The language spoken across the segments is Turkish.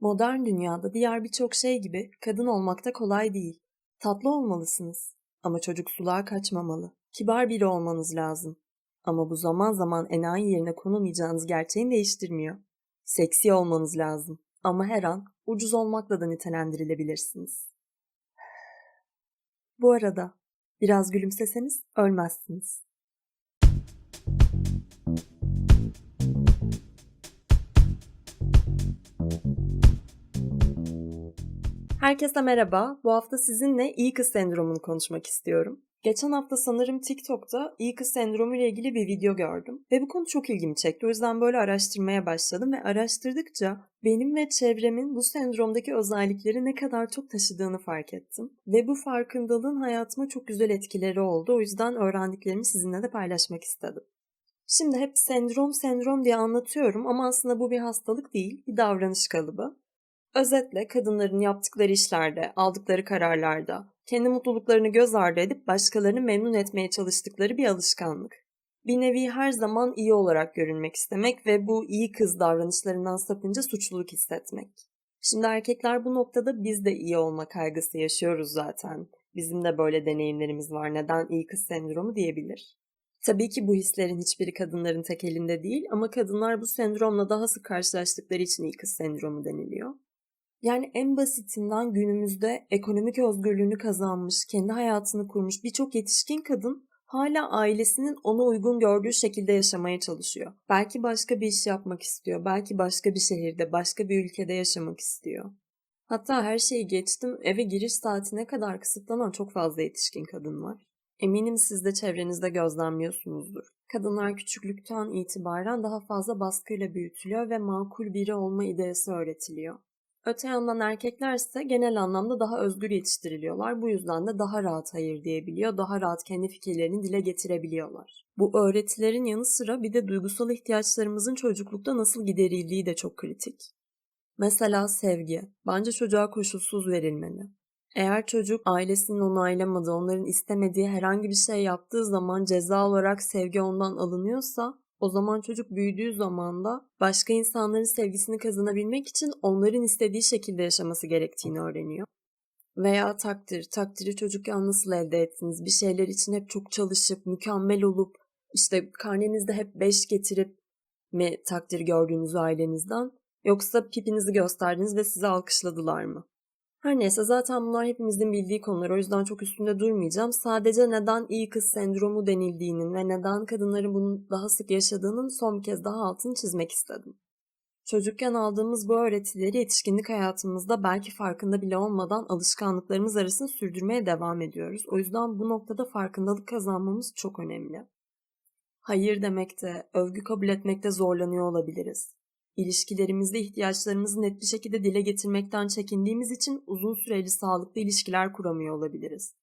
Modern dünyada diğer birçok şey gibi kadın olmak da kolay değil. Tatlı olmalısınız ama çocuksuluğa kaçmamalı. Kibar biri olmanız lazım. Ama bu zaman zaman enayi yerine konamayacağınız gerçeğini değiştirmiyor. Seksi olmanız lazım ama her an ucuz olmakla da nitelendirilebilirsiniz. Bu arada biraz gülümseseniz ölmezsiniz. Herkese merhaba. Bu hafta sizinle iyi kız sendromunu konuşmak istiyorum. Geçen hafta sanırım TikTok'ta iyi kız sendromu ile ilgili bir video gördüm. Ve bu konu çok ilgimi çekti. O yüzden böyle araştırmaya başladım ve araştırdıkça benim ve çevremin bu sendromdaki özellikleri ne kadar çok taşıdığını fark ettim. Ve bu farkındalığın hayatıma çok güzel etkileri oldu. O yüzden öğrendiklerimi sizinle de paylaşmak istedim. Şimdi hep sendrom sendrom diye anlatıyorum ama aslında bu bir hastalık değil, bir davranış kalıbı. Özetle kadınların yaptıkları işlerde, aldıkları kararlarda, kendi mutluluklarını göz ardı edip başkalarını memnun etmeye çalıştıkları bir alışkanlık. Bir nevi her zaman iyi olarak görünmek istemek ve bu iyi kız davranışlarından sapınca suçluluk hissetmek. Şimdi erkekler bu noktada biz de iyi olma kaygısı yaşıyoruz zaten. Bizim de böyle deneyimlerimiz var. Neden iyi kız sendromu diyebilir. Tabii ki bu hislerin hiçbiri kadınların tek elinde değil ama kadınlar bu sendromla daha sık karşılaştıkları için iyi kız sendromu deniliyor. Yani en basitinden günümüzde ekonomik özgürlüğünü kazanmış, kendi hayatını kurmuş birçok yetişkin kadın hala ailesinin ona uygun gördüğü şekilde yaşamaya çalışıyor. Belki başka bir iş yapmak istiyor, belki başka bir şehirde, başka bir ülkede yaşamak istiyor. Hatta her şeyi geçtim, eve giriş saatine kadar kısıtlanan çok fazla yetişkin kadın var. Eminim siz de çevrenizde gözlemliyorsunuzdur. Kadınlar küçüklükten itibaren daha fazla baskıyla büyütülüyor ve makul biri olma ideası öğretiliyor. Öte yandan erkekler ise genel anlamda daha özgür yetiştiriliyorlar. Bu yüzden de daha rahat hayır diyebiliyor, daha rahat kendi fikirlerini dile getirebiliyorlar. Bu öğretilerin yanı sıra bir de duygusal ihtiyaçlarımızın çocuklukta nasıl giderildiği de çok kritik. Mesela sevgi. Bence çocuğa koşulsuz verilmeli. Eğer çocuk ailesinin onaylamadığı, onların istemediği herhangi bir şey yaptığı zaman ceza olarak sevgi ondan alınıyorsa o zaman çocuk büyüdüğü zaman da başka insanların sevgisini kazanabilmek için onların istediği şekilde yaşaması gerektiğini öğreniyor. Veya takdir, takdiri çocukken nasıl elde ettiniz? Bir şeyler için hep çok çalışıp, mükemmel olup, işte karnenizde hep beş getirip mi takdir gördüğünüz ailenizden? Yoksa pipinizi gösterdiniz ve sizi alkışladılar mı? Her neyse zaten bunlar hepimizin bildiği konular o yüzden çok üstünde durmayacağım. Sadece neden iyi kız sendromu denildiğinin ve neden kadınların bunu daha sık yaşadığının son bir kez daha altını çizmek istedim. Çocukken aldığımız bu öğretileri yetişkinlik hayatımızda belki farkında bile olmadan alışkanlıklarımız arasında sürdürmeye devam ediyoruz. O yüzden bu noktada farkındalık kazanmamız çok önemli. Hayır demekte, övgü kabul etmekte zorlanıyor olabiliriz. İlişkilerimizde ihtiyaçlarımızı net bir şekilde dile getirmekten çekindiğimiz için uzun süreli sağlıklı ilişkiler kuramıyor olabiliriz.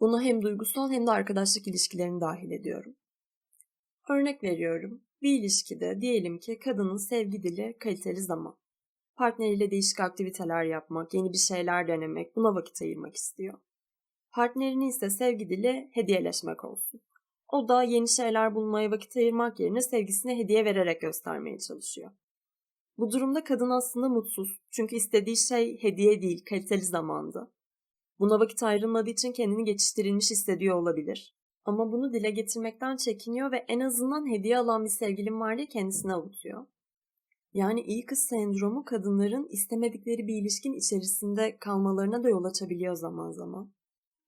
Buna hem duygusal hem de arkadaşlık ilişkilerini dahil ediyorum. Örnek veriyorum. Bir ilişkide diyelim ki kadının sevgi dili kaliteli zaman. Partneriyle değişik aktiviteler yapmak, yeni bir şeyler denemek, buna vakit ayırmak istiyor. Partnerini ise sevgi dili hediyeleşmek olsun. O da yeni şeyler bulmaya vakit ayırmak yerine sevgisine hediye vererek göstermeye çalışıyor. Bu durumda kadın aslında mutsuz. Çünkü istediği şey hediye değil, kaliteli zamandı. Buna vakit ayrılmadığı için kendini geçiştirilmiş hissediyor olabilir. Ama bunu dile getirmekten çekiniyor ve en azından hediye alan bir sevgilim var diye kendisine avutuyor. Yani iyi kız sendromu kadınların istemedikleri bir ilişkin içerisinde kalmalarına da yol açabiliyor zaman zaman.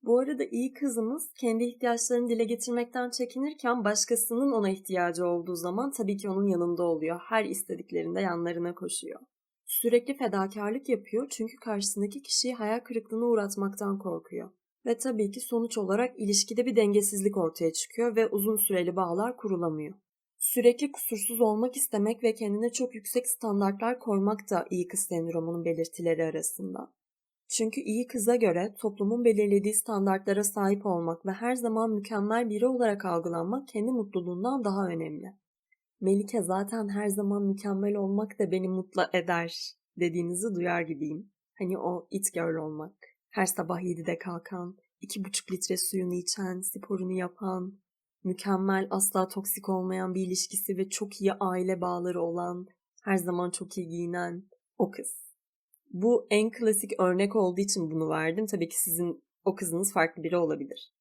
Bu arada iyi kızımız kendi ihtiyaçlarını dile getirmekten çekinirken başkasının ona ihtiyacı olduğu zaman tabii ki onun yanında oluyor. Her istediklerinde yanlarına koşuyor. Sürekli fedakarlık yapıyor çünkü karşısındaki kişiyi hayal kırıklığına uğratmaktan korkuyor. Ve tabii ki sonuç olarak ilişkide bir dengesizlik ortaya çıkıyor ve uzun süreli bağlar kurulamıyor. Sürekli kusursuz olmak istemek ve kendine çok yüksek standartlar koymak da iyi kız sendromunun belirtileri arasında. Çünkü iyi kıza göre toplumun belirlediği standartlara sahip olmak ve her zaman mükemmel biri olarak algılanmak kendi mutluluğundan daha önemli. Melike zaten her zaman mükemmel olmak da beni mutlu eder dediğinizi duyar gibiyim. Hani o it girl olmak. Her sabah 7'de kalkan, 2,5 litre suyunu içen, sporunu yapan, mükemmel asla toksik olmayan bir ilişkisi ve çok iyi aile bağları olan, her zaman çok iyi giyinen o kız. Bu en klasik örnek olduğu için bunu verdim. Tabii ki sizin o kızınız farklı biri olabilir.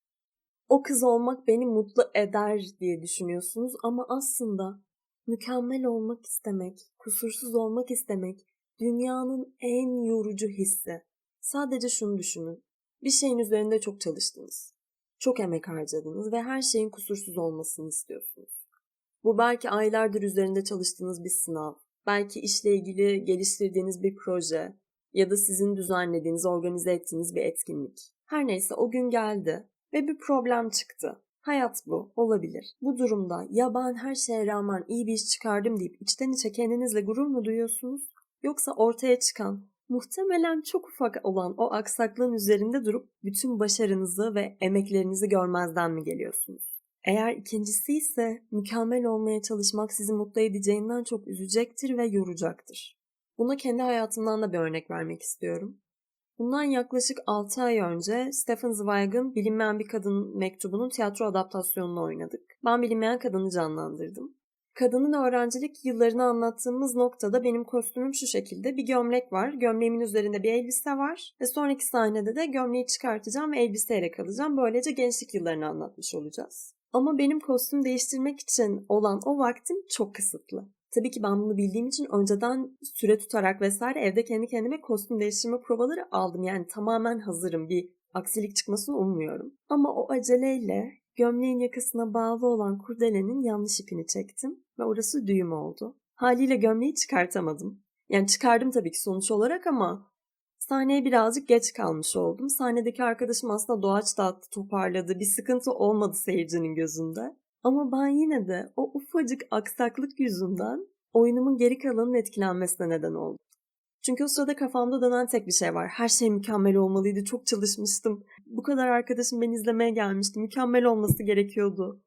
O kız olmak beni mutlu eder diye düşünüyorsunuz ama aslında mükemmel olmak istemek, kusursuz olmak istemek dünyanın en yorucu hissi. Sadece şunu düşünün. Bir şeyin üzerinde çok çalıştınız. Çok emek harcadınız ve her şeyin kusursuz olmasını istiyorsunuz. Bu belki aylardır üzerinde çalıştığınız bir sınav, belki işle ilgili geliştirdiğiniz bir proje ya da sizin düzenlediğiniz, organize ettiğiniz bir etkinlik. Her neyse o gün geldi ve bir problem çıktı. Hayat bu, olabilir. Bu durumda ya ben her şeye rağmen iyi bir iş çıkardım deyip içten içe kendinizle gurur mu duyuyorsunuz? Yoksa ortaya çıkan, muhtemelen çok ufak olan o aksaklığın üzerinde durup bütün başarınızı ve emeklerinizi görmezden mi geliyorsunuz? Eğer ikincisi ise mükemmel olmaya çalışmak sizi mutlu edeceğinden çok üzecektir ve yoracaktır. Buna kendi hayatımdan da bir örnek vermek istiyorum. Bundan yaklaşık 6 ay önce Stephen Zweig'ın Bilinmeyen Bir Kadın mektubunun tiyatro adaptasyonunu oynadık. Ben bilinmeyen kadını canlandırdım. Kadının öğrencilik yıllarını anlattığımız noktada benim kostümüm şu şekilde. Bir gömlek var, gömleğimin üzerinde bir elbise var ve sonraki sahnede de gömleği çıkartacağım ve elbiseyle kalacağım. Böylece gençlik yıllarını anlatmış olacağız. Ama benim kostüm değiştirmek için olan o vaktim çok kısıtlı. Tabii ki ben bunu bildiğim için önceden süre tutarak vesaire evde kendi kendime kostüm değiştirme provaları aldım. Yani tamamen hazırım. Bir aksilik çıkmasını ummuyorum. Ama o aceleyle gömleğin yakasına bağlı olan kurdelenin yanlış ipini çektim ve orası düğüm oldu. Haliyle gömleği çıkartamadım. Yani çıkardım tabii ki sonuç olarak ama sahneye birazcık geç kalmış oldum. Sahnedeki arkadaşım aslında doğaç dağıttı, toparladı. Bir sıkıntı olmadı seyircinin gözünde. Ama ben yine de o ufacık aksaklık yüzünden oyunumun geri kalanının etkilenmesine neden oldum. Çünkü o sırada kafamda dönen tek bir şey var. Her şey mükemmel olmalıydı. Çok çalışmıştım. Bu kadar arkadaşım beni izlemeye gelmişti. Mükemmel olması gerekiyordu.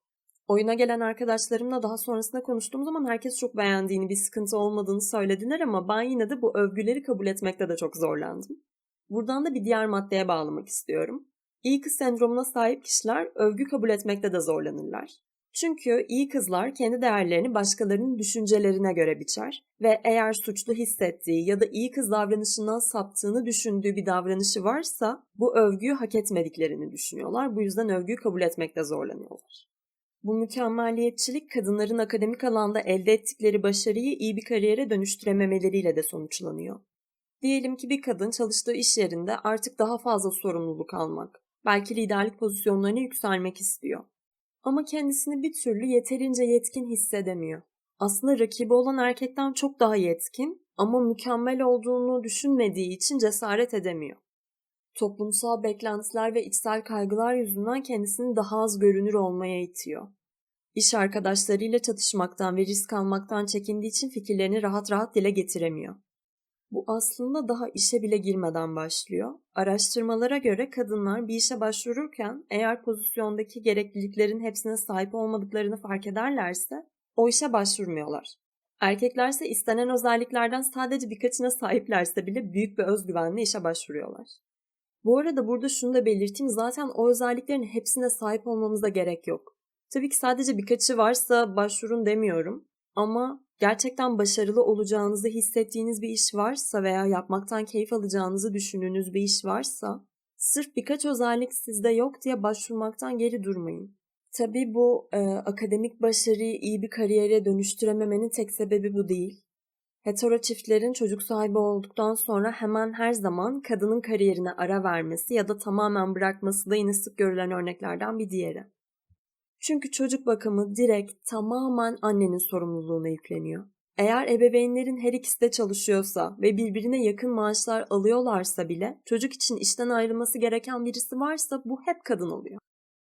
Oyuna gelen arkadaşlarımla daha sonrasında konuştuğum zaman herkes çok beğendiğini, bir sıkıntı olmadığını söylediler ama ben yine de bu övgüleri kabul etmekte de çok zorlandım. Buradan da bir diğer maddeye bağlamak istiyorum. İyi kız sendromuna sahip kişiler övgü kabul etmekte de zorlanırlar. Çünkü iyi kızlar kendi değerlerini başkalarının düşüncelerine göre biçer ve eğer suçlu hissettiği ya da iyi kız davranışından saptığını düşündüğü bir davranışı varsa bu övgüyü hak etmediklerini düşünüyorlar. Bu yüzden övgüyü kabul etmekte zorlanıyorlar. Bu mükemmeliyetçilik kadınların akademik alanda elde ettikleri başarıyı iyi bir kariyere dönüştürememeleriyle de sonuçlanıyor. Diyelim ki bir kadın çalıştığı iş yerinde artık daha fazla sorumluluk almak, belki liderlik pozisyonlarına yükselmek istiyor ama kendisini bir türlü yeterince yetkin hissedemiyor. Aslında rakibi olan erkekten çok daha yetkin ama mükemmel olduğunu düşünmediği için cesaret edemiyor. Toplumsal beklentiler ve içsel kaygılar yüzünden kendisini daha az görünür olmaya itiyor. İş arkadaşlarıyla çatışmaktan ve risk almaktan çekindiği için fikirlerini rahat rahat dile getiremiyor. Bu aslında daha işe bile girmeden başlıyor. Araştırmalara göre kadınlar bir işe başvururken eğer pozisyondaki gerekliliklerin hepsine sahip olmadıklarını fark ederlerse o işe başvurmuyorlar. Erkeklerse istenen özelliklerden sadece birkaçına sahiplerse bile büyük bir özgüvenle işe başvuruyorlar. Bu arada burada şunu da belirteyim zaten o özelliklerin hepsine sahip olmamıza gerek yok. Tabii ki sadece birkaçı varsa başvurun demiyorum. Ama gerçekten başarılı olacağınızı hissettiğiniz bir iş varsa veya yapmaktan keyif alacağınızı düşündüğünüz bir iş varsa sırf birkaç özellik sizde yok diye başvurmaktan geri durmayın. Tabii bu e, akademik başarıyı iyi bir kariyere dönüştürememenin tek sebebi bu değil. Hetero çiftlerin çocuk sahibi olduktan sonra hemen her zaman kadının kariyerine ara vermesi ya da tamamen bırakması da yine sık görülen örneklerden bir diğeri. Çünkü çocuk bakımı direkt tamamen annenin sorumluluğuna yükleniyor. Eğer ebeveynlerin her ikisi de çalışıyorsa ve birbirine yakın maaşlar alıyorlarsa bile çocuk için işten ayrılması gereken birisi varsa bu hep kadın oluyor.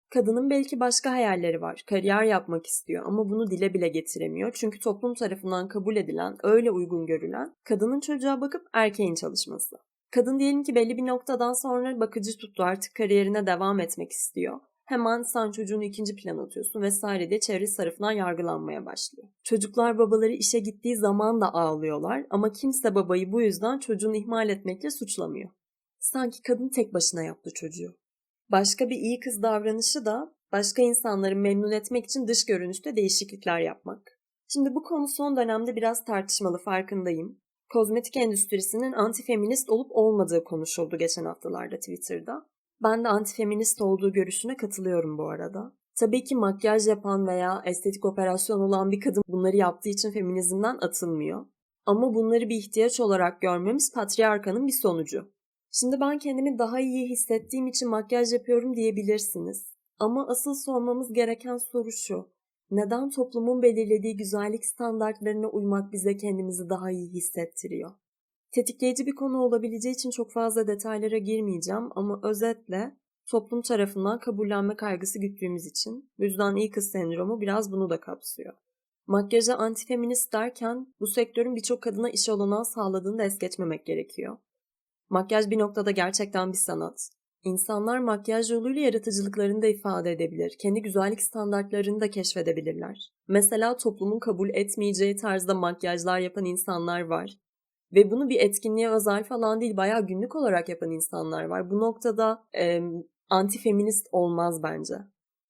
Kadının belki başka hayalleri var, kariyer yapmak istiyor ama bunu dile bile getiremiyor. Çünkü toplum tarafından kabul edilen, öyle uygun görülen kadının çocuğa bakıp erkeğin çalışması. Kadın diyelim ki belli bir noktadan sonra bakıcı tuttu artık kariyerine devam etmek istiyor hemen sen çocuğunu ikinci plan atıyorsun vesaire diye çevresi tarafından yargılanmaya başlıyor. Çocuklar babaları işe gittiği zaman da ağlıyorlar ama kimse babayı bu yüzden çocuğunu ihmal etmekle suçlamıyor. Sanki kadın tek başına yaptı çocuğu. Başka bir iyi kız davranışı da başka insanları memnun etmek için dış görünüşte değişiklikler yapmak. Şimdi bu konu son dönemde biraz tartışmalı farkındayım. kozmetik endüstrisinin antifeminist olup olmadığı konuşuldu geçen haftalarda Twitter'da. Ben de antifeminist olduğu görüşüne katılıyorum bu arada. Tabii ki makyaj yapan veya estetik operasyon olan bir kadın bunları yaptığı için feminizmden atılmıyor. Ama bunları bir ihtiyaç olarak görmemiz patriarkanın bir sonucu. Şimdi ben kendimi daha iyi hissettiğim için makyaj yapıyorum diyebilirsiniz. Ama asıl sormamız gereken soru şu. Neden toplumun belirlediği güzellik standartlarına uymak bize kendimizi daha iyi hissettiriyor? Tetikleyici bir konu olabileceği için çok fazla detaylara girmeyeceğim ama özetle toplum tarafından kabullenme kaygısı güttüğümüz için yüzden iyi kız sendromu biraz bunu da kapsıyor. Makyaja antifeminist derken bu sektörün birçok kadına iş olanağı sağladığını da es geçmemek gerekiyor. Makyaj bir noktada gerçekten bir sanat. İnsanlar makyaj yoluyla yaratıcılıklarını da ifade edebilir. Kendi güzellik standartlarını da keşfedebilirler. Mesela toplumun kabul etmeyeceği tarzda makyajlar yapan insanlar var. Ve bunu bir etkinliğe özel falan değil, bayağı günlük olarak yapan insanlar var. Bu noktada e, antifeminist olmaz bence.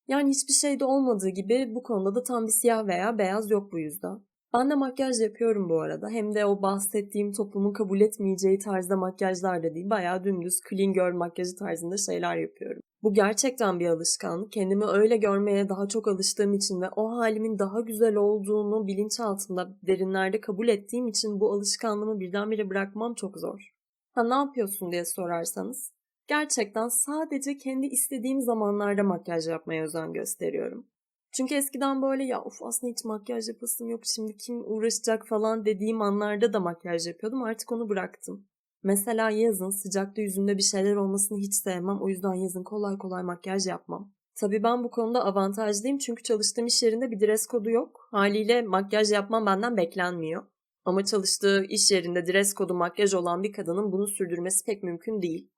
Yani hiçbir şeyde olmadığı gibi bu konuda da tam bir siyah veya beyaz yok bu yüzden. Ben de makyaj yapıyorum bu arada. Hem de o bahsettiğim toplumun kabul etmeyeceği tarzda makyajlar da değil. Bayağı dümdüz clean girl makyajı tarzında şeyler yapıyorum. Bu gerçekten bir alışkanlık. Kendimi öyle görmeye daha çok alıştığım için ve o halimin daha güzel olduğunu bilinçaltımda derinlerde kabul ettiğim için bu alışkanlığımı birdenbire bırakmam çok zor. Ha ne yapıyorsun diye sorarsanız gerçekten sadece kendi istediğim zamanlarda makyaj yapmaya özen gösteriyorum. Çünkü eskiden böyle ya of aslında hiç makyaj yapasım yok şimdi kim uğraşacak falan dediğim anlarda da makyaj yapıyordum artık onu bıraktım. Mesela yazın sıcakta yüzümde bir şeyler olmasını hiç sevmem o yüzden yazın kolay kolay makyaj yapmam. Tabii ben bu konuda avantajlıyım çünkü çalıştığım iş yerinde bir dress kodu yok. Haliyle makyaj yapmam benden beklenmiyor. Ama çalıştığı iş yerinde dress kodu makyaj olan bir kadının bunu sürdürmesi pek mümkün değil.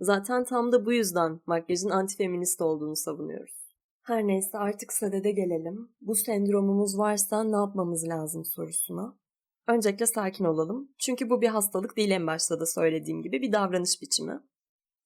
Zaten tam da bu yüzden makyajın antifeminist olduğunu savunuyoruz. Her neyse artık sadede gelelim. Bu sendromumuz varsa ne yapmamız lazım sorusuna. Öncelikle sakin olalım. Çünkü bu bir hastalık değil en başta da söylediğim gibi bir davranış biçimi.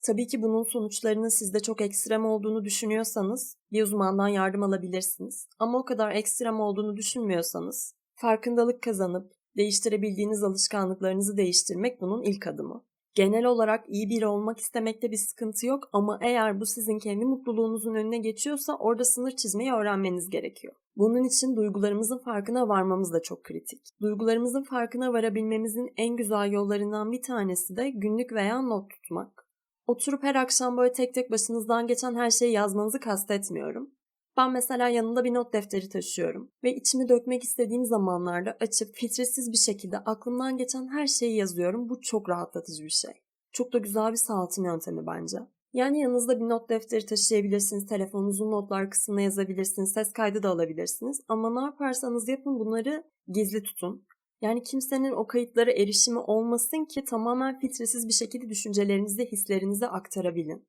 Tabii ki bunun sonuçlarının sizde çok ekstrem olduğunu düşünüyorsanız bir uzmandan yardım alabilirsiniz. Ama o kadar ekstrem olduğunu düşünmüyorsanız farkındalık kazanıp değiştirebildiğiniz alışkanlıklarınızı değiştirmek bunun ilk adımı. Genel olarak iyi biri olmak istemekte bir sıkıntı yok ama eğer bu sizin kendi mutluluğunuzun önüne geçiyorsa orada sınır çizmeyi öğrenmeniz gerekiyor. Bunun için duygularımızın farkına varmamız da çok kritik. Duygularımızın farkına varabilmemizin en güzel yollarından bir tanesi de günlük veya not tutmak. Oturup her akşam böyle tek tek başınızdan geçen her şeyi yazmanızı kastetmiyorum. Ben mesela yanımda bir not defteri taşıyorum ve içimi dökmek istediğim zamanlarda açıp filtresiz bir şekilde aklımdan geçen her şeyi yazıyorum. Bu çok rahatlatıcı bir şey. Çok da güzel bir sağaltım yöntemi bence. Yani yanınızda bir not defteri taşıyabilirsiniz, telefonunuzun notlar kısmına yazabilirsiniz, ses kaydı da alabilirsiniz. Ama ne yaparsanız yapın bunları gizli tutun. Yani kimsenin o kayıtlara erişimi olmasın ki tamamen filtresiz bir şekilde düşüncelerinizi, hislerinizi aktarabilin.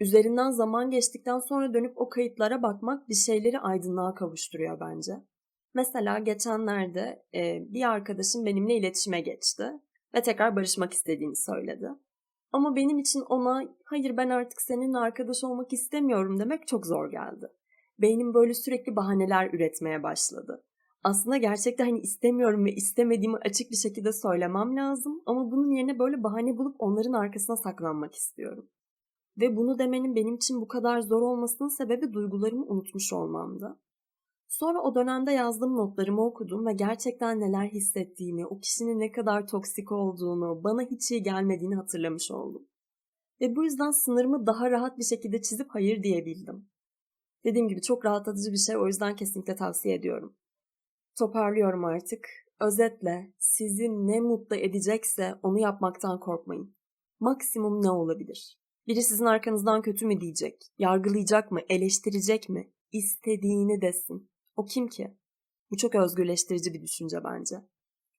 Üzerinden zaman geçtikten sonra dönüp o kayıtlara bakmak bir şeyleri aydınlığa kavuşturuyor bence. Mesela geçenlerde e, bir arkadaşım benimle iletişime geçti ve tekrar barışmak istediğini söyledi. Ama benim için ona hayır ben artık seninle arkadaş olmak istemiyorum demek çok zor geldi. Beynim böyle sürekli bahaneler üretmeye başladı. Aslında gerçekten hani istemiyorum ve istemediğimi açık bir şekilde söylemem lazım ama bunun yerine böyle bahane bulup onların arkasına saklanmak istiyorum. Ve bunu demenin benim için bu kadar zor olmasının sebebi duygularımı unutmuş olmamdı. Sonra o dönemde yazdığım notlarımı okudum ve gerçekten neler hissettiğimi, o kişinin ne kadar toksik olduğunu, bana hiç iyi gelmediğini hatırlamış oldum. Ve bu yüzden sınırımı daha rahat bir şekilde çizip hayır diyebildim. Dediğim gibi çok rahatlatıcı bir şey o yüzden kesinlikle tavsiye ediyorum. Toparlıyorum artık. Özetle sizi ne mutlu edecekse onu yapmaktan korkmayın. Maksimum ne olabilir? Biri sizin arkanızdan kötü mü diyecek, yargılayacak mı, eleştirecek mi? İstediğini desin. O kim ki? Bu çok özgürleştirici bir düşünce bence.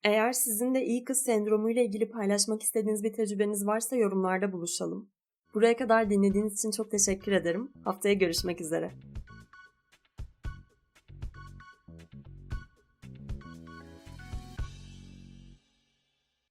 Eğer sizin de iyi kız sendromu ile ilgili paylaşmak istediğiniz bir tecrübeniz varsa yorumlarda buluşalım. Buraya kadar dinlediğiniz için çok teşekkür ederim. Haftaya görüşmek üzere.